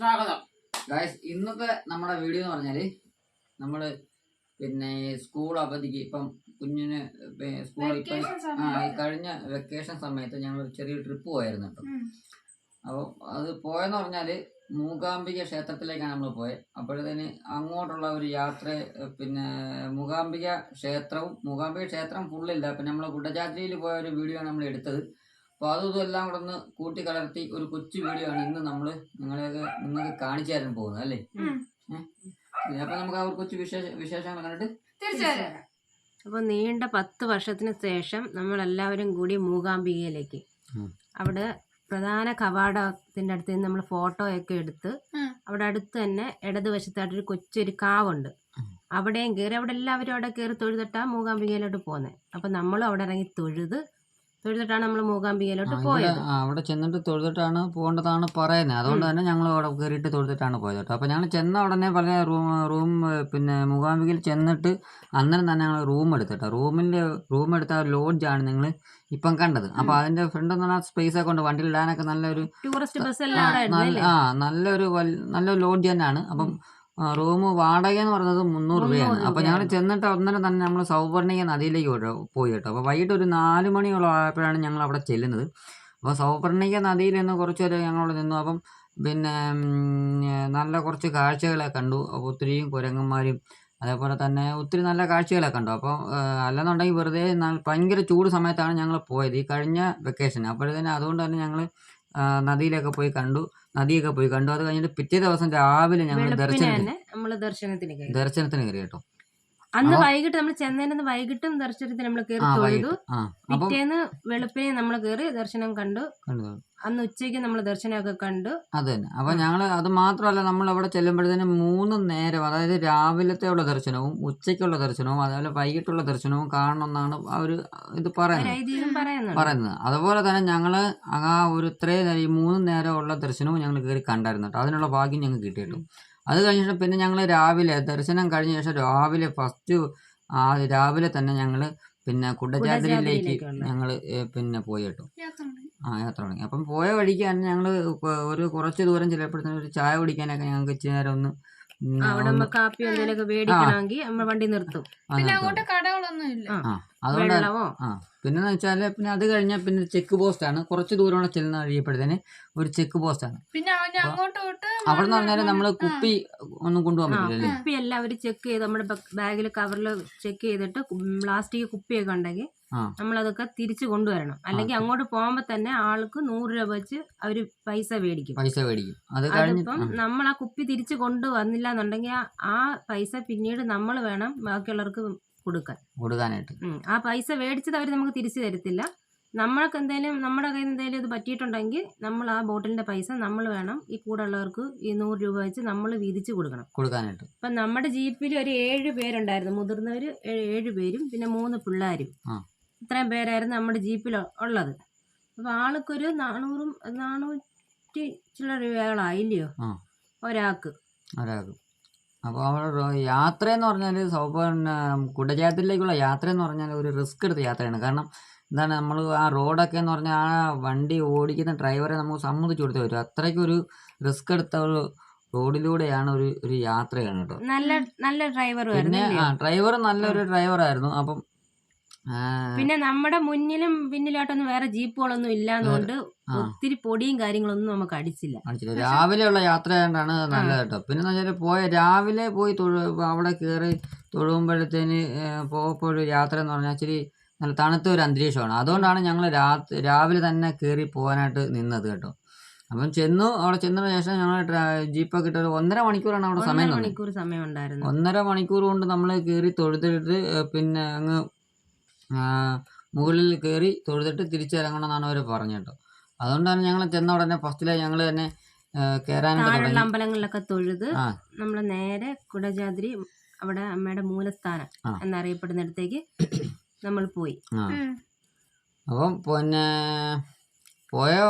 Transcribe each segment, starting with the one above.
സ്വാഗതം. ഗായ്സ് ഇന്നത്തെ നമ്മുടെ വീഡിയോ എന്ന് പറഞ്ഞാൽ നമ്മൾ പിന്നെ സ്കൂൾ അവധിക്ക് ഇപ്പം കുഞ്ഞിന് സ്കൂൾ ഇപ്പം ആ കഴിഞ്ഞ വെക്കേഷൻ സമയത്ത് ഞങ്ങൾ ഒരു ചെറിയ ട്രിപ്പ് പോയായിരുന്നു കേട്ടോ. അപ്പോൾ അത് പോയെന്ന് പറഞ്ഞാൽ മൂകാംബിക ക്ഷേത്രത്തിലേക്കാണ് നമ്മൾ പോയത് അപ്പോഴത്തേന് അങ്ങോട്ടുള്ള ഒരു യാത്ര പിന്നെ മൂകാംബിക ക്ഷേത്രവും മൂകാംബിക ക്ഷേത്രം ഫുള്ളില്ല പിന്നെ നമ്മൾ കുടജാത്രിയിൽ പോയ ഒരു വീഡിയോ ആണ് നമ്മൾ എടുത്തത്. അപ്പോൾ അതും എല്ലാം കൂടെ ഒന്ന് കൂട്ടി കലർത്തി ഒരു കൊച്ചു വീഡിയോ ആണ് ഇന്ന് നമ്മൾ നിങ്ങളെയൊക്കെ നിങ്ങൾക്ക് കാണിച്ചു തരാൻ പോകുന്നത് അല്ലേ? അപ്പൊ നമുക്ക് ആ ഒരു കൊച്ചു വിശേഷ വിശേഷങ്ങൾ കണ്ടിട്ട് തീർച്ചയായും. അപ്പോൾ നീണ്ട പത്ത് വർഷത്തിന് ശേഷം നമ്മൾ എല്ലാവരും കൂടി മൂകാംബികയിലേക്ക്. അവിടെ പ്രധാന കവാടത്തിന്റെ അടുത്ത് നിന്ന് നമ്മൾ ഫോട്ടോ ഒക്കെ എടുത്ത് അവിടെ അടുത്ത് തന്നെ ഇടതുവശത്തായിട്ടൊരു കൊച്ചൊരു കാവുണ്ട്. അവിടെയും കയറി അവിടെ എല്ലാവരും അവിടെ കയറി തൊഴുതിട്ടാണ് മൂകാംബികയിലോട്ട് പോകുന്നത് അപ്പം നമ്മളും അവിടെ ഇറങ്ങി തൊഴുത് തൊഴുതിട്ടാണ് നമ്മൾ മൂകാംബികയിലോട്ട് പോയത്. അവിടെ ചെന്നിട്ട് തൊഴുതിട്ടാണ് പോകേണ്ടതാണ് പറയുന്നത് അതുകൊണ്ട് തന്നെ ഞങ്ങൾ അവിടെ കയറിയിട്ട് തൊഴുതിട്ടാണ് പോയത് കേട്ടോ. അപ്പോൾ ഞങ്ങൾ ചെന്ന ഉടനെ പല റൂം റൂം പിന്നെ മൂകാംബികയിൽ ചെന്നിട്ട് അന്നേരം തന്നെ ഞങ്ങൾ റൂം എടുത്തിട്ടോ റൂമിന്റെ റൂം എടുത്ത ആ ലോഡ്ജാണ് നിങ്ങൾ ഇപ്പം കണ്ടത്. അപ്പോൾ അതിന്റെ ഫ്രണ്ട് എന്ന് പറഞ്ഞാൽ സ്പേസ് ഒക്കെ ഉണ്ട്. വണ്ടിയിൽ ഇടാനൊക്കെ നല്ലൊരു ടൂറിസ്റ്റ് ബസ് ആ, എല്ലാം ആ നല്ലൊരു നല്ലൊരു ലോഡ്ജ് തന്നെയാണ്. അപ്പം റൂം വാടക എന്ന് പറയുന്നത് മുന്നൂറ് രൂപയാണ്. അപ്പോൾ ഞങ്ങൾ ചെന്നിട്ട് അന്നേരം തന്നെ നമ്മൾ സൗവർണിക നദിയിലേക്ക് പോയി- കേട്ടോ. അപ്പോൾ വൈകിട്ട് ഒരു നാല് മണിയോളം ആയപ്പോഴാണ് ഞങ്ങൾ അവിടെ ചെല്ലുന്നത്. അപ്പോൾ സൗവർണിക നദിയിൽ നിന്ന് കുറച്ച് നേരം ഞങ്ങളവിടെ നിന്നു. അപ്പം പിന്നെ നല്ല കുറച്ച് കാഴ്ചകളെ കണ്ടു. അപ്പോൾ ഒത്തിരിയും കുരങ്ങന്മാരും അതേപോലെ തന്നെ ഒത്തിരി നല്ല കാഴ്ചകളൊക്കെ കണ്ടു. അപ്പോൾ അല്ലെന്നുണ്ടെങ്കിൽ വെറുതെ ഭയങ്കര ചൂട് സമയത്താണ് ഞങ്ങൾ പോയത് ഈ കഴിഞ്ഞ വെക്കേഷൻ അപ്പോഴത്തേന് അതുകൊണ്ട് തന്നെ ഞങ്ങൾ നദിയിലൊക്കെ പോയി കണ്ടു. നദിയൊക്കെ പോയി. കണ്ടു അത് കഴിഞ്ഞിട്ട് പിറ്റേ ദിവസം രാവിലെ ഞങ്ങൾ ദർശനത്തിന് ദർശനത്തിന് കയറി കേട്ടോ. അന്ന് വൈകിട്ട് നമ്മൾ ചെന്നൈന്ന് വൈകിട്ടും ദർശനത്തിന് നമ്മൾ കയറി തൊഴുതു പിറ്റേന്ന് വെളുപ്പിനെ നമ്മൾ കയറി ദർശനം കണ്ടു. അന്ന് ഉച്ചയ്ക്ക് നമ്മൾ ദർശനമൊക്കെ കണ്ടു. അതെ തന്നെ. അപ്പൊ ഞങ്ങൾ അത് മാത്രമല്ല നമ്മൾ അവിടെ ചെല്ലുമ്പോഴത്തേന് മൂന്ന് നേരം അതായത് രാവിലത്തെ ഉള്ള ദർശനവും ഉച്ചയ്ക്കുള്ള ദർശനവും അതേപോലെ വൈകിട്ടുള്ള ദർശനവും കാണണമെന്നാണ് ആ ഒരു ഇത് പറയുന്നത്. പറയുന്നത്. അതുപോലെ തന്നെ ഞങ്ങൾ ആ ഒരു ഇത്രയും നേരം ഈ മൂന്ന് നേരമുള്ള ദർശനവും ഞങ്ങൾ കയറി കണ്ടായിരുന്നു കേട്ടോ. അതിനുള്ള ഭാഗ്യം ഞങ്ങൾക്ക് കിട്ടി അത് കഴിഞ്ഞിട്ട് പിന്നെ ഞങ്ങൾ രാവിലെ ദർശനം കഴിഞ്ഞ ശേഷം രാവിലെ ഫസ്റ്റ് ആ രാവിലെ തന്നെ ഞങ്ങൾ പിന്നെ കുടജാദ്രിയിലേക്ക് കുടജാദ്രിയിലേക്കുള്ള. ഞങ്ങൾ പിന്നെ പോയി കേട്ടോ ആ യാത്ര തുടങ്ങി അപ്പം പോയ വഴിക്ക് തന്നെ ഞങ്ങൾ ഒരു കുറച്ച് ദൂരം ചിലപ്പോഴത്തേനും ഒരു ചായ കുടിക്കാനൊക്കെ ഞങ്ങൾക്ക് ഇച്ചിരി നേരം ഒന്ന് അവിടെ നമ്മ കാപ്പി എന്തെങ്കിലുമൊക്കെ മേടിക്കണമെങ്കിൽ നമ്മൾ വണ്ടി നിർത്തും. പിന്നെ അങ്ങോട്ട് കടകളൊന്നും ഇല്ല. ആ. അതുകൊണ്ട് വെള്ളമോ? ആ പിന്നെ വെച്ചാൽ പിന്നെ അത് കഴിഞ്ഞാൽ പിന്നെ ചെക്ക് പോസ്റ്റ് ആണ്. കുറച്ച് ദൂരം കൂടെ ചെല്ലുന്ന കഴിയപ്പോഴത്തേന് ഒരു ചെക്ക് പോസ്റ്റ് ആണ്. പിന്നെ അങ്ങോട്ട് അവിടെ നിന്ന് പറഞ്ഞാൽ നമ്മൾ കുപ്പി ഒന്നും കൊണ്ടുപോകാൻ പറ്റില്ല കുപ്പി എല്ലാം അവർ ചെക്ക് ചെയ്ത് നമ്മുടെ ബാഗിൽ കവറിൽ ചെക്ക് ചെയ്തിട്ട് പ്ലാസ്റ്റിക് കുപ്പിയൊക്കെ ഉണ്ടെങ്കിൽ. നമ്മളതൊക്കെ തിരിച്ചു കൊണ്ടുവരണം. അല്ലെങ്കിൽ അങ്ങോട്ട് പോകുമ്പോൾ തന്നെ ആൾക്ക് നൂറ് രൂപ വെച്ച് അവർ പൈസ മേടിക്കും. പൈസ മേടിക്കും. അതിപ്പം നമ്മൾ ആ കുപ്പി തിരിച്ചു കൊണ്ടുവന്നില്ല എന്നുണ്ടെങ്കിൽ ആ- പൈസ പിന്നീട് നമ്മൾ വേണം ബാക്കിയുള്ളവർക്ക് കൊടുക്കാൻ. കൊടുക്കാനായിട്ട്. ആ പൈസ മേടിച്ചത് അവർ നമുക്ക് തിരിച്ചു തരത്തില്ല. നമ്മൾക്ക് എന്തെങ്കിലും നമ്മുടെ കയ്യിൽ എന്തെങ്കിലും ഇത് പറ്റിയിട്ടുണ്ടെങ്കിൽ നമ്മൾ ആ ബോട്ടിലിന്റെ പൈസ നമ്മൾ വേണം ഈ കൂടെ ഉള്ളവർക്ക് ഈ നൂറ് രൂപ വെച്ച് നമ്മൾ വീതിച്ച് കൊടുക്കണം. കൊടുക്കാനായിട്ട്. ഇപ്പൊ നമ്മുടെ ജീപ്പിൽ ഒരു ഏഴ് പേരുണ്ടായിരുന്നു. മുതിർന്നവര് ഏഴ് പേരും പിന്നെ മൂന്ന് പിള്ളേരും. ഇത്രയും പേരായിരുന്നു നമ്മുടെ ജീപ്പിൽ ഉള്ളത്. അപ്പോൾ ആൾക്കൊരു നാനൂറും നാനൂറ്റി ചില രൂപകളായില്ലയോ. ഒരാൾക്ക്. ഒരാൾക്ക്. അപ്പോൾ അവിടെ യാത്ര എന്ന് പറഞ്ഞാൽ സൗപർണ കുടജാത്തിലേക്കുള്ള യാത്ര എന്ന് പറഞ്ഞാൽ ഒരു റിസ്ക് എടുത്ത യാത്രയാണ്. കാരണം എന്താണ് നമ്മൾ ആ റോഡൊക്കെ എന്ന് പറഞ്ഞാൽ ആ വണ്ടി ഓടിക്കുന്ന ഡ്രൈവറെ നമുക്ക് സമ്മതിച്ചു കൊടുത്തേ വരും അത്രയ്ക്കൊരു റിസ്ക് എടുത്ത ഒരു റോഡിലൂടെയാണ് ഒരു ഒരു യാത്രയാണ് കേട്ടോ. നല്ല നല്ല ഡ്രൈവർ പിന്നെ ആ ഡ്രൈവർ നല്ലൊരു ഡ്രൈവറായിരുന്നു. അപ്പം പിന്നെ നമ്മുടെ മുന്നിലും പിന്നിലോട്ടൊന്നും വേറെ ജീപ്പുകളൊന്നും ഇല്ലാന്നുകൊണ്ട് ഒത്തിരി പൊടിയും കാര്യങ്ങളൊന്നും നമുക്ക് അടിച്ചില്ല. രാവിലെ രാവിലെയുള്ള യാത്ര ആയതുകൊണ്ടാണ് നല്ലത് കേട്ടോ. പിന്നെ വെച്ചാൽ പോയ രാവിലെ പോയി തൊഴു അവിടെ കയറി തൊഴുമ്പോഴത്തേന് പോകുമ്പോഴൊരു യാത്ര എന്ന് പറഞ്ഞാൽ ഇച്ചിരി നല്ല തണുത്ത ഒരു അന്തരീക്ഷമാണ്. അതുകൊണ്ടാണ് ഞങ്ങൾ രാവിലെ തന്നെ കയറി പോകാനായിട്ട് നിന്നത് കേട്ടോ. അപ്പം ചെന്നു അവിടെ ചെന്നതിന് ശേഷം ഞങ്ങൾ ജീപ്പൊക്കെ ഇട്ട് ഒരു ഒന്നര മണിക്കൂറാണ് അവിടെ സമയം ഒന്നര മണിക്കൂർ സമയം ഉണ്ടായിരുന്നു ഒന്നര മണിക്കൂർ കൊണ്ട് നമ്മൾ കയറി തൊഴുതിട്ട് പിന്നെ അങ്ങ് മുകളിൽ കയറി തൊഴുതിട്ട് തിരിച്ചിറങ്ങണമെന്നാണ് അവർ പറഞ്ഞു കേട്ടോ അതുകൊണ്ടാണ് ഞങ്ങൾ ചെന്ന ഉടനെ ഫസ്റ്റിലെ ഞങ്ങൾ തന്നെ താഴെയുള്ള അമ്പലങ്ങളിലൊക്കെ തൊഴുത് നമ്മൾ നമ്മൾ നേരെ കുടജാദ്രി അവിടെ അമ്മയുടെ മൂലസ്ഥാനം. എന്നറിയപ്പെടുന്നിടത്തേക്ക് നമ്മൾ പോയി. അപ്പം പിന്നെ പോയോ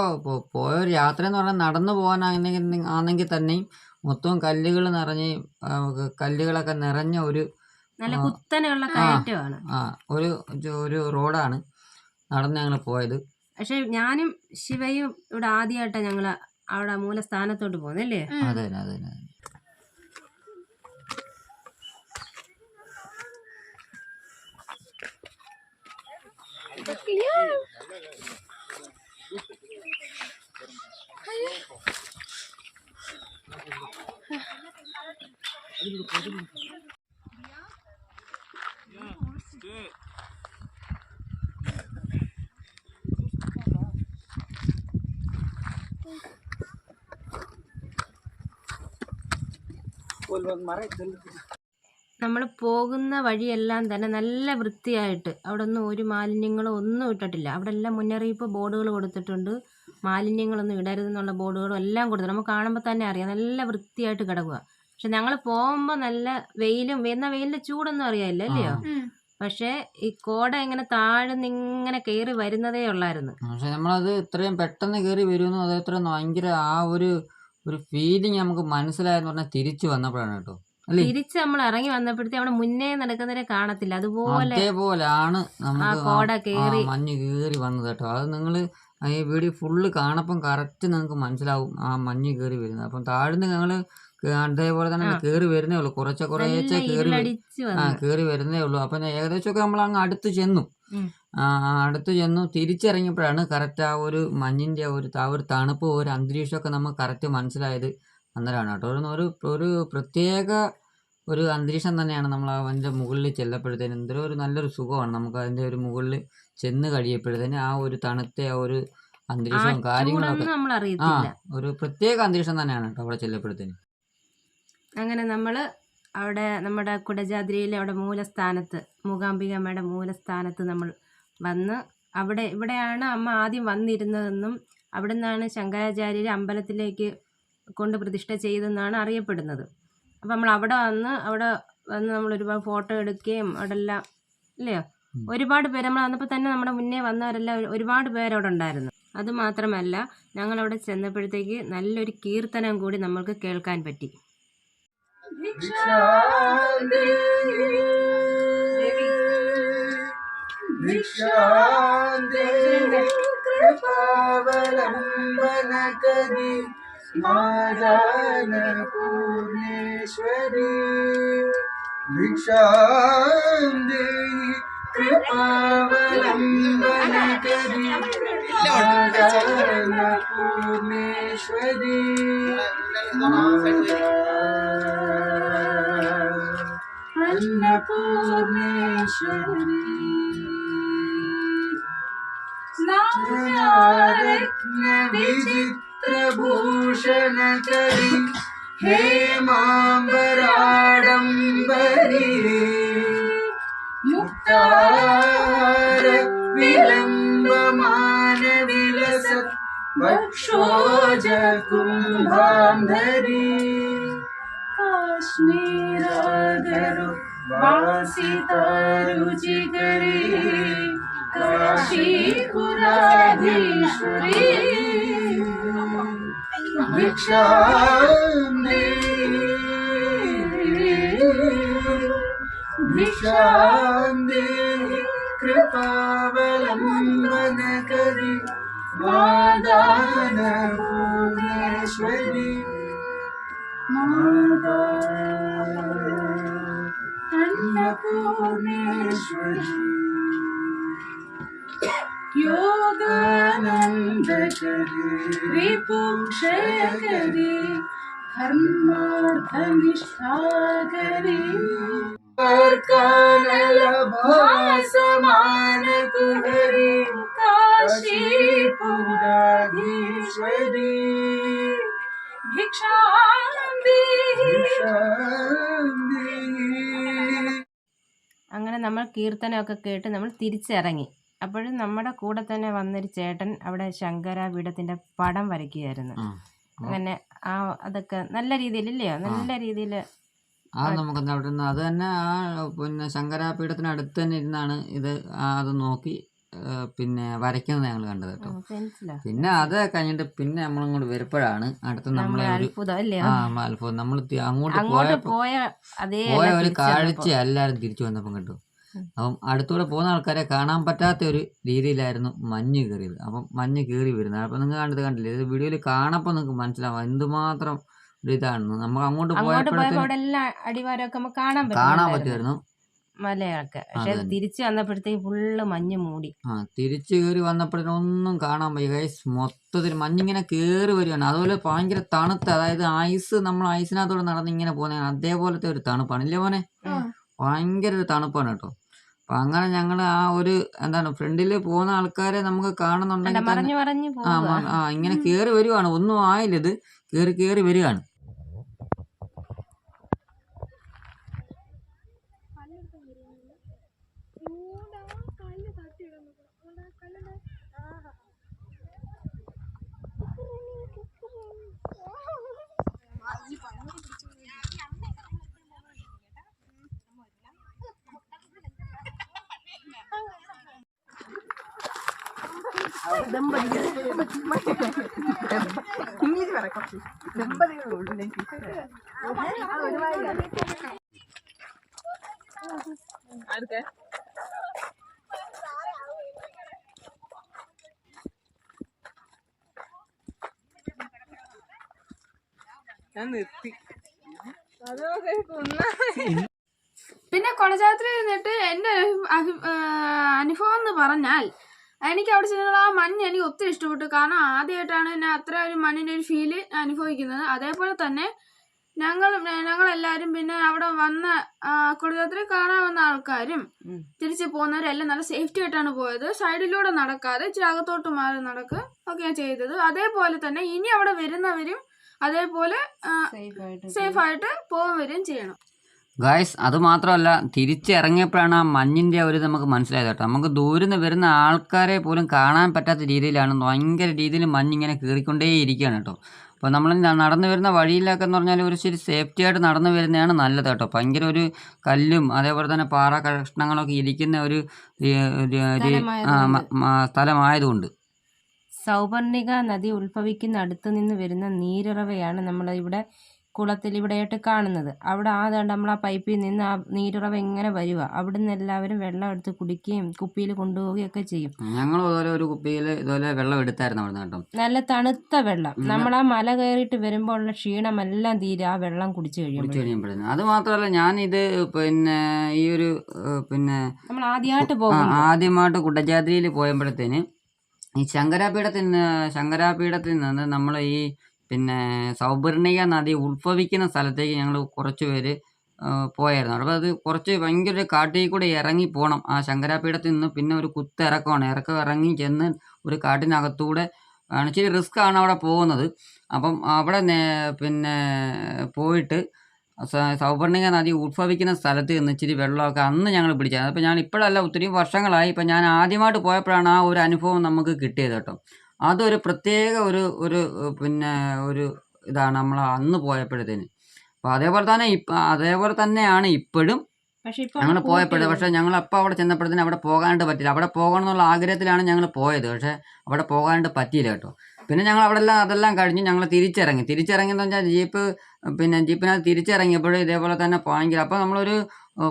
പോയ ഒരു യാത്ര എന്ന് പറഞ്ഞാൽ നടന്നു പോകാനാണെങ്കിൽ ആണെങ്കിൽ തന്നെയും മൊത്തം കല്ലുകൾ നിറഞ്ഞ് കല്ലുകളൊക്കെ നിറഞ്ഞ ഒരു നല്ല. കുത്തനെയുള്ള കയറ്റമാണ്. ആ ഒരു ഒരു റോഡാണ് നടന്ന് ഞങ്ങൾ പോയത്. പക്ഷെ ഞാനും ശിവയും ഇവിടെ ആദ്യമായിട്ടാണ് ഞങ്ങൾ അവിടെ മൂലസ്ഥാനത്തോട്ട് പോകുന്നല്ലേ അത്. നമ്മൾ പോകുന്ന വഴിയെല്ലാം തന്നെ നല്ല വൃത്തിയായിട്ട് അവിടെ ഒന്നും ഒരു മാലിന്യങ്ങളും ഒന്നും ഇട്ടിട്ടില്ല. അവിടെ എല്ലാം മുന്നറിയിപ്പ് ബോർഡുകൾ കൊടുത്തിട്ടുണ്ട്. മാലിന്യങ്ങളൊന്നും ഇടരുതെന്നുള്ള ബോർഡുകളും എല്ലാം കൊടുത്തിട്ടുണ്ട്. നമുക്ക് കാണുമ്പോൾ തന്നെ അറിയാം. നല്ല വൃത്തിയായിട്ട് കിടക്കുക. പക്ഷെ ഞങ്ങൾ പോകുമ്പോൾ നല്ല വെയിലും എന്ന വെയിലിന്റെ ചൂടൊന്നും അറിയാമില്ല അല്ലയോ. പക്ഷേ ഈ കോട ഇങ്ങനെ താഴ്ന്ന് ഇങ്ങനെ കയറി വരുന്നതേ ഉള്ളായിരുന്നു. പക്ഷെ നമ്മളത് ഇത്രയും പെട്ടെന്ന് കയറി വരുമെന്നും അത് ഇത്ര ഭയങ്കര ആ ഒരു ഒരു ഫീലിംഗ് നമുക്ക് മനസ്സിലായെന്ന് പറഞ്ഞാൽ തിരിച്ചു വന്നപ്പോഴാണ് കേട്ടോ. തിരിച്ച് നമ്മൾ ഇറങ്ങി വന്നപ്പോഴത്തേ അവിടെ മുന്നേ നടക്കുന്നവരെ കാണത്തില്ല. അതുപോലെ അതേപോലാണ് നമുക്ക് മഞ്ഞ് കയറി വന്നത് കേട്ടോ. അത് നിങ്ങൾ ഈ വീഡിയോ ഫുള്ള് കാണപ്പം കറക്റ്റ് നിങ്ങൾക്ക് മനസ്സിലാവും ആ മഞ്ഞ് കയറി വരുന്നത്. അപ്പം താഴ്ന്ന് ഞങ്ങൾ അതേപോലെ തന്നെ. കയറി വരുന്നേ ഉള്ളൂ. കുറച്ച് കുറേശ്ശെ കയറി ആ കയറി വരുന്നേ ഉള്ളൂ. അപ്പം ഏകദേശമൊക്കെ നമ്മൾ അങ്ങ് അടുത്ത് ചെന്നു. അടുത്ത് ചെന്നു തിരിച്ചിറങ്ങിയപ്പോഴാണ് കറക്റ്റ് ആ ഒരു മഞ്ഞിന്റെ ഒരു ആ ഒരു തണുപ്പ് ഒരു അന്തരീക്ഷമൊക്കെ നമുക്ക് കറക്റ്റ് മനസ്സിലായത്. അന്നേരമാണ് കേട്ടോ. ഒരു ഒരു പ്രത്യേക ഒരു അന്തരീക്ഷം തന്നെയാണ് നമ്മൾ അതിന്റെ മുകളിൽ ചെല്ലപ്പോഴത്തേന്. എന്തോ ഒരു നല്ലൊരു സുഖമാണ് നമുക്ക് അതിന്റെ ഒരു മുകളിൽ ചെന്ന് കഴിയപ്പോഴത്തേന് ആ ഒരു തണുത്ത ആ ഒരു അന്തരീക്ഷം അന്തരീക്ഷവും കാര്യങ്ങളൊക്കെ. ആ ഒരു പ്രത്യേക അന്തരീക്ഷം തന്നെയാണ് കേട്ടോ അവിടെ ചെല്ലപ്പോഴത്തേന്. അങ്ങനെ നമ്മൾ അവിടെ നമ്മുടെ കുടജാദ്രിയിലെ അവിടെ മൂലസ്ഥാനത്ത് മൂകാംബികമ്മയുടെ മൂലസ്ഥാനത്ത് നമ്മൾ വന്ന് അവിടെ ഇവിടെയാണ് അമ്മ ആദ്യം വന്നിരുന്നതെന്നും അവിടെ നിന്നാണ് ശങ്കരാചാര്യർ അമ്പലത്തിലേക്ക് കൊണ്ട് പ്രതിഷ്ഠ ചെയ്തെന്നാണ് അറിയപ്പെടുന്നത്. അപ്പം നമ്മൾ അവിടെ വന്ന് അവിടെ വന്ന് നമ്മൾ ഒരുപാട് ഫോട്ടോ എടുക്കുകയും അവിടെ എല്ലാം ഇല്ലയോ ഒരുപാട് പേര് നമ്മൾ വന്നപ്പോൾ തന്നെ നമ്മുടെ മുന്നേ വന്നവരെല്ലാം ഒരുപാട് പേര് അവിടെ ഉണ്ടായിരുന്നു. അതുമാത്രമല്ല ഞങ്ങളവിടെ ചെന്നപ്പോഴത്തേക്ക് നല്ലൊരു കീർത്തനം കൂടി നമ്മൾക്ക് കേൾക്കാൻ പറ്റി. भिक्षान्तेन कृपावलम्बन कदि मादानपूर्णेश्वरी। भिक्षां देहि कृपावलम्बन कदि अन्नपूर्णेश्वरी नारत्न विचित्र भूषण करी हेमाम्बराडम्बरी मुक्तार विलम्बमान विलसत् वक्षोज कुम्भान्धरी काश्मीरागरु वासितारुचिकरी काशीपुराधीश्वरी भिक्षाम्नी भिक्षाम्नी कृपावलम्बनकरि वादानपूर्णेश्वरी माता अन्नपूर्णेश्वरी योगानन्दकरे पुक्षकरे धर्मार्थनिष्ठाकरे कानलभासमानकुहरे काशीपुराधीश्वरी भिक्षान्दी भिक्षान्दी അങ്ങനെ നമ്മൾ കീർത്തനമൊക്കെ കേട്ട് നമ്മൾ തിരിച്ചിറങ്ങി അപ്പോഴും നമ്മുടെ കൂടെ തന്നെ വന്നൊരു ചേട്ടൻ അവിടെ ശങ്കര പീഠത്തിന്റെ പടം വരയ്ക്കുകയായിരുന്നു. അങ്ങനെ ആ അതൊക്കെ നല്ല രീതിയിലില്ലയോ? നല്ല രീതിയിൽ ആ നമുക്ക് അവിടെ നിന്ന് അത് തന്നെ ആ പിന്നെ ശങ്കരാപീഠത്തിന് അടുത്ത് തന്നെ ഇരുന്നാണ് ഇത് അത് നോക്കി പിന്നെ വരയ്ക്കുന്നത് ഞങ്ങൾ കണ്ടത് കേട്ടോ. പിന്നെ അത് കഴിഞ്ഞിട്ട് പിന്നെ നമ്മളിങ്ങോട്ട് വരുമ്പോഴാണ് അടുത്ത് നമ്മളെ അത്ഭുതം നമ്മൾ അങ്ങോട്ട് പോയ പോയ ഒരു കാഴ്ച. എല്ലാരും തിരിച്ചു വന്നപ്പം കേട്ടോ അപ്പം അടുത്തൂടെ പോകുന്ന ആൾക്കാരെ കാണാൻ പറ്റാത്ത ഒരു രീതിയിലായിരുന്നു മഞ്ഞ് കയറിയത്. അപ്പം മഞ്ഞ് കയറി വരുന്നത്. അപ്പം നിങ്ങൾ കണ്ടത് കണ്ടില്ലേ? ഇത് വീഡിയോയിൽ കാണപ്പോൾ നിങ്ങൾക്ക് മനസ്സിലാവും എന്തുമാത്രം ഒരു ഇതാണെന്ന് നമുക്ക് അങ്ങോട്ട് പോയപ്പോഴത്തേക്കും കാണാൻ പറ്റുമായിരുന്നു. മലയൊക്കെ പക്ഷെ തിരിച്ചു വന്നപ്പോഴത്തേക്ക് ഫുള്ള് മഞ്ഞ് മൂടി. ആ തിരിച്ചു കയറി വന്നപ്പോഴൊന്നും ഒന്നും കാണാൻ വയ്യ. ഗൈസ് മൊത്തത്തിൽ മഞ്ഞിങ്ങനെ കയറി വരികയാണ്. അതുപോലെ ഭയങ്കര തണുത്ത് അതായത് ഐസ് നമ്മൾ ഐസിനകത്തോടെ നടന്ന് ഇങ്ങനെ പോകുന്ന അതേപോലത്തെ ഒരു തണുപ്പാണ്. ഇല്ലേ മോനെ. ഭയങ്കര ഒരു തണുപ്പാണ് കേട്ടോ. അപ്പൊ അങ്ങനെ ഞങ്ങൾ ആ ഒരു എന്താണ് ഫ്രണ്ടിൽ പോകുന്ന ആൾക്കാരെ നമുക്ക് കാണുന്നുണ്ടെങ്കിൽ തന്നെ മറഞ്ഞു മറഞ്ഞു ആ പോവുക. മ- ആ ഇങ്ങനെ കയറി വരുവാണ്. ഒന്നും ആയില്ല ഇത്. കയറി കയറി വരികയാണ്. ഞാൻ നിർത്തി പിന്നെ കൊടജാത്രി നിന്നിട്ട് എന്റെ അനുഭവം എന്ന് പറഞ്ഞാൽ എനിക്ക് അവിടെ ചെന്നുള്ള ആ മഞ്ഞ് എനിക്ക് ഒത്തിരി ഇഷ്ടപ്പെട്ടു. കാരണം ആദ്യമായിട്ടാണ് ഞാൻ അത്ര ഒരു മണ്ണിന്റെ ഒരു ഫീൽ അനുഭവിക്കുന്നത്. അതേപോലെ തന്നെ ഞങ്ങൾ ഞങ്ങളെല്ലാവരും പിന്നെ അവിടെ വന്ന കുടുംബത്തിൽ കാണാൻ വന്ന ആൾക്കാരും തിരിച്ചു പോകുന്നവരും എല്ലാം നല്ല സേഫ്റ്റി ആയിട്ടാണ് പോയത്. സൈഡിലൂടെ നടക്കാതെ ഇച്ചിരി അകത്തോട്ട് മാറി നടക്കുക ഒക്കെയാണ് ചെയ്തത്. അതേപോലെ തന്നെ ഇനി അവിടെ വരുന്നവരും അതേപോലെ സേഫായിട്ട് പോകുകയും ചെയ്യണം. ഗായ്സ് അത് മാത്രമല്ല തിരിച്ചിറങ്ങിയപ്പോഴാണ് ആ മഞ്ഞിന്റെ ഒരു നമുക്ക് മനസ്സിലായത് കേട്ടോ. നമുക്ക് ദൂരുന്ന് വരുന്ന ആൾക്കാരെ പോലും കാണാൻ പറ്റാത്ത രീതിയിലാണ് ഭയങ്കര രീതിയിൽ മഞ്ഞിങ്ങനെ കീറിക്കൊണ്ടേ ഇരിക്കുകയാണ് കേട്ടോ അപ്പോൾ നമ്മൾ നടന്നു വരുന്ന വഴിയിലൊക്കെ എന്ന് പറഞ്ഞാൽ ഒരു ശരി സേഫ്റ്റി ആയിട്ട് നടന്നു വരുന്നതാണ് നല്ലത് കേട്ടോ. ഭയങ്കര ഒരു കല്ലും അതേപോലെ തന്നെ പാറ കഷ്ണങ്ങളൊക്കെ ഇരിക്കുന്ന ഒരു സ്ഥലമായതുകൊണ്ട്. സൗപർണിക നദി ഉത്ഭവിക്കുന്ന അടുത്ത് നിന്ന് വരുന്ന നീരുറവയാണ് നമ്മൾ ഇവിടെ കുളത്തിൽ ഇവിടെയായിട്ട് കാണുന്നത്. അവിടെ ആ ദാണ്ട് നമ്മൾ ആ പൈപ്പിൽ നിന്ന് ആ നീരുറവ ഇങ്ങനെ വരിക അവിടുന്ന് എല്ലാവരും വെള്ളം എടുത്ത് കുടിക്കുകയും കുപ്പിയിൽ കൊണ്ടുപോവുകയൊക്കെ ചെയ്യും. ഞങ്ങൾ ഒരു കുപ്പിയിൽ ഇതുപോലെ വെള്ളം എടുത്തായിരുന്നു അവിടെ കേട്ടോ. നല്ല തണുത്ത വെള്ളം. നമ്മൾ ആ മല കയറിയിട്ട് വരുമ്പോൾ ഉള്ള ക്ഷീണമെല്ലാം തീരെ ആ വെള്ളം കുടിച്ചു കഴിയും കഴിയുമ്പോൾ അത് മാത്രമല്ല ഞാനിത് പിന്നെ ഈ ഒരു പിന്നെ നമ്മൾ ആദ്യമായിട്ട് പോകും ആദ്യമായിട്ട് കുട്ടജാതിയിൽ പോയപ്പോഴത്തേന് ഈ ശങ്കരാപീഠത്തിൽ നിന്ന് ശങ്കരാപീഠത്തിൽ നിന്ന് നമ്മൾ ഈ പിന്നെ സൗപർണിക നദി ഉത്ഭവിക്കുന്ന സ്ഥലത്തേക്ക് ഞങ്ങൾ കുറച്ച് പേര് പോയായിരുന്നു. അപ്പോൾ അത് കുറച്ച് ഭയങ്കര കാട്ടിൽ കൂടെ ഇറങ്ങി പോകണം ആ ശങ്കരാപീഠത്തിൽ നിന്ന് പിന്നെ ഒരു കുത്തിറക്കമാണ് ഇറക്കം ഇറങ്ങി ചെന്ന് ഒരു കാട്ടിനകത്തൂടെ ആണ്. ഇച്ചിരി റിസ്ക് ആണ് അവിടെ പോകുന്നത്. അപ്പം അവിടെ പിന്നെ പോയിട്ട് സൗപർണിക നദി ഉത്ഭവിക്കുന്ന സ്ഥലത്ത് നിന്ന് ഇച്ചിരി വെള്ളമൊക്കെ അന്ന് ഞങ്ങൾ പിടിച്ചത് അപ്പോൾ ഞാൻ ഇപ്പോഴല്ല ഒത്തിരി വർഷങ്ങളായി. ഇപ്പം ഞാൻ ആദ്യമായിട്ട് പോയപ്പോഴാണ് ആ ഒരു അനുഭവം നമുക്ക് കിട്ടിയത് കേട്ടോ. അതൊരു പ്രത്യേക ഒരു ഒരു പിന്നെ ഒരു ഇതാണ് നമ്മൾ അന്ന് പോയപ്പോഴത്തേന്. അപ്പോൾ അതേപോലെ തന്നെ ഇപ്പം അതേപോലെ തന്നെയാണ് ഇപ്പോഴും ഞങ്ങൾ പോയപ്പോഴും. പക്ഷെ ഞങ്ങൾ അപ്പം അവിടെ ചെന്നപ്പോഴത്തേന് അവിടെ പോകാനായിട്ട് പറ്റില്ല അവിടെ പോകണം എന്നുള്ള ആഗ്രഹത്തിലാണ് ഞങ്ങൾ പോയത്. പക്ഷെ അവിടെ പോകാനായിട്ട് പറ്റിയില്ല കേട്ടോ. പിന്നെ ഞങ്ങൾ അവിടെ എല്ലാം അതെല്ലാം കഴിഞ്ഞ് ഞങ്ങൾ തിരിച്ചിറങ്ങി. തിരിച്ചിറങ്ങി എന്ന് വെച്ചാൽ ജീപ്പ് പിന്നെ ജീപ്പിനകത്ത് തിരിച്ചിറങ്ങിയപ്പോഴും ഇതേപോലെ തന്നെ ഭയങ്കര അപ്പോൾ നമ്മളൊരു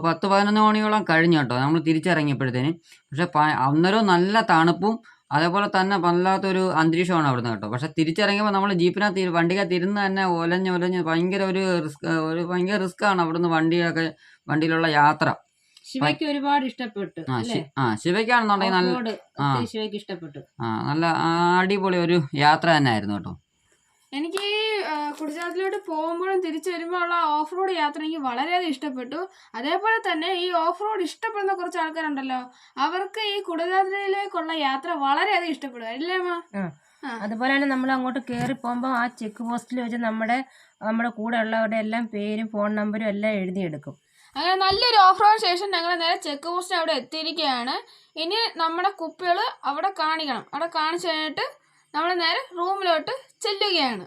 പത്ത് പതിനൊന്ന് മണിയോളം കഴിഞ്ഞു കേട്ടോ. നമ്മൾ തിരിച്ചിറങ്ങിയപ്പോഴത്തേന്. പക്ഷേ അന്നേരം നല്ല തണുപ്പും അതേപോലെ തന്നെ വല്ലാത്തൊരു അന്തരീക്ഷമാണ് അവിടുന്ന് കേട്ടോ. പക്ഷെ തിരിച്ചിറങ്ങിയപ്പോൾ നമ്മൾ ജീപ്പിനകത്ത് വണ്ടിക്കകത്ത് ഇരുന്ന് തന്നെ ഒലഞ്ഞ് ഒലഞ്ഞ് ഭയങ്കര ഒരു റിസ്ക് ഒരു ഭയങ്കര റിസ്ക്കാണ് അവിടുന്ന് വണ്ടിയൊക്കെ വണ്ടിയിലുള്ള യാത്ര. ശിവയ്ക്ക് ഒരുപാട് ഇഷ്ടപ്പെട്ടു ആ ശിവയ്ക്കാണെന്നുണ്ടെങ്കിൽ നല്ല. ശിവയ്ക്ക് ഇഷ്ടപ്പെട്ടു. ആ നല്ല അടിപൊളി ഒരു യാത്ര തന്നെ ആയിരുന്നു കേട്ടോ. എനിക്ക് ഈ കുടിച്ചാത്തിലോട്ട് പോകുമ്പോഴും തിരിച്ചു വരുമ്പോഴുള്ള ഓഫ് റോഡ് യാത്ര എനിക്ക് വളരെയധികം ഇഷ്ടപ്പെട്ടു. അതേപോലെ തന്നെ ഈ ഓഫ് റോഡ് ഇഷ്ടപ്പെടുന്ന കുറച്ച് ആൾക്കാരുണ്ടല്ലോ അവർക്ക് ഈ കുടജാത്രയിലേക്കുള്ള യാത്ര വളരെയധികം ഇഷ്ടപ്പെടും. അല്ലേ. ആ. അതുപോലെ തന്നെ നമ്മൾ അങ്ങോട്ട് കയറി പോകുമ്പോൾ ആ ചെക്ക് പോസ്റ്റിൽ വെച്ച് നമ്മുടെ നമ്മുടെ കൂടെ ഉള്ളവരുടെ എല്ലാം പേരും ഫോൺ നമ്പരും എല്ലാം എഴുതിയെടുക്കും. അങ്ങനെ നല്ലൊരു ഓഫ് റോഡ് ശേഷം ഞങ്ങൾ നേരെ ചെക്ക് പോസ്റ്റ് അവിടെ എത്തിയിരിക്കുകയാണ്. ഇനി നമ്മുടെ കുപ്പികൾ അവിടെ കാണിക്കണം. അവിടെ കാണിച്ചു കഴിഞ്ഞിട്ട് നമ്മൾ നേരെ റൂമിലോട്ട് ചെല്ലുകയാണ്.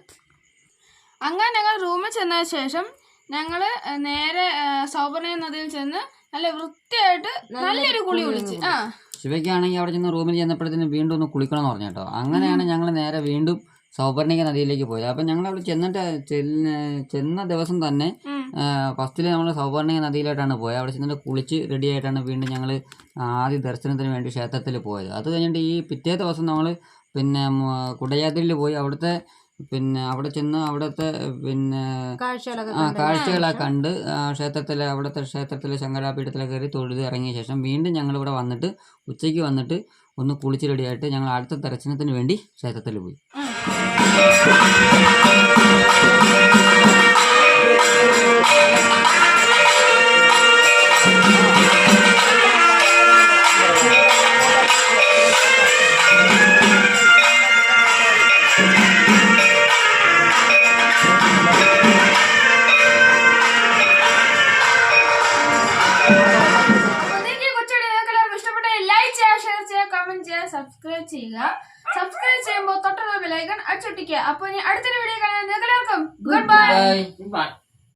അങ്ങനെ ഞങ്ങൾ റൂമിൽ ചെന്ന ശേഷം ഞങ്ങൾ നേരെ സൗപർണ നദിയിൽ ചെന്ന് നല്ല വൃത്തിയായിട്ട് നല്ലൊരു കുളി കുളിച്ച് ആ. ശിവയ്ക്കാണെങ്കിൽ അവിടെ ചെന്ന് റൂമിൽ ചെന്നപ്പോഴത്തേന് വീണ്ടും ഒന്ന് കുളിക്കണം എന്ന് പറഞ്ഞു കേട്ടോ അങ്ങനെയാണ് ഞങ്ങൾ നേരെ വീണ്ടും സൗപർണിക നദിയിലേക്ക് പോയത്. അപ്പം ഞങ്ങൾ അവിടെ ചെന്നിട്ട് ചെന്ന ദിവസം തന്നെ. ഫസ്റ്റിൽ നമ്മൾ സൗപർണിക നദിയിലായിട്ടാണ് പോയത്. അവിടെ ചെന്നിട്ട് കുളിച്ച് റെഡി ആയിട്ടാണ് വീണ്ടും ഞങ്ങൾ ആദ്യ ദർശനത്തിന് വേണ്ടി ക്ഷേത്രത്തിൽ പോയത്. അത് കഴിഞ്ഞിട്ട് ഈ പിറ്റേ ദിവസം നമ്മൾ പിന്നെ കുടജാദ്രിയിൽ പോയി. അവിടുത്തെ പിന്നെ അവിടെ ചെന്ന് അവിടുത്തെ പിന്നെ ആ കാഴ്ചകളെ കാഴ്ചകളൊക്കെ കണ്ട് ആ, ക്ഷേത്രത്തിലെ അവിടുത്തെ ക്ഷേത്രത്തിലെ ശങ്കരാപീഠത്തിലെ കയറി തൊഴുത് ഇറങ്ങിയ ശേഷം വീണ്ടും ഞങ്ങൾ ഇവിടെ വന്നിട്ട് ഉച്ചയ്ക്ക് വന്നിട്ട് ഒന്ന് കുളിച്ച് റെഡിയായിട്ട് ഞങ്ങൾ അടുത്ത ദർശനത്തിന് വേണ്ടി ക്ഷേത്രത്തിൽ പോയി.